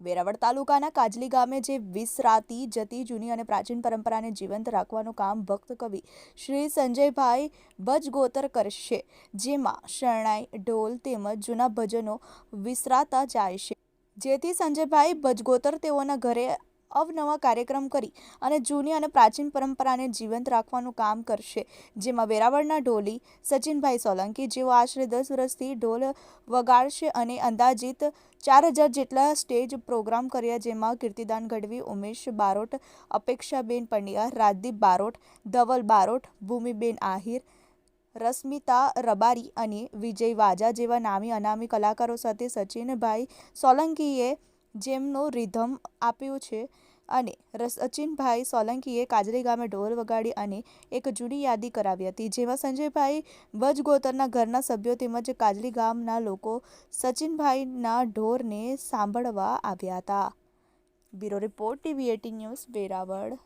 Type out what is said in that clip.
વેરાવળ તાલુકાના કાજલી ગામે જે વિસરાતી જતી જૂની અને પ્રાચીન પરંપરાને જીવંત રાખવાનું કામ ભક્ત કવિ શ્રી સંજયભાઈ ભજગોતર કરશે, જેમાં શરણાઈ, ઢોલ તેમજ જૂના ભજનો વિસરાતા જાય છે. જેથી સંજયભાઈ ભજગોતર તેઓના ઘરે અવનવા કાર્યક્રમ કરી અને જૂની અને પ્રાચીન પરંપરાને જીવંત રાખવાનું કામ કરશે. જેમાં વેરાવળના ઢોલી, સચિનભાઈ સોલંકી જેઓ આશરે દસ વર્ષથી ઢોલ વગાડશે અને અંદાજિત ચાર હજાર જેટલા સ્ટેજ પ્રોગ્રામ કર્યા, જેમાં કીર્તિદાન ગઢવી, ઉમેશ બારોટ, અપેક્ષાબેન પંડ્યા, રાજદીપ બારોટ, ધવલ બારોટ, ભૂમિબેન આહિર રશ્મિતા રબારી અને વિજય વાજા જેવા નામી અનામી કલાકારો સાથે સચિનભાઈ સોલંકીએ જેમનું રિધમ આપ્યું છે અને સચિનભાઈ સોલંકીએ કાજરી ગામે ઢોલ વગાડી અને એક જૂની યાદી કરાવી હતી, જેમાં સંજયભાઈ ભજગોતરના ઘરના સભ્યો તેમજ કાજલી ગામના લોકો સચિનભાઈના ઢોરને સાંભળવા આવ્યા હતા. Bureau report TV eighty news Veraval.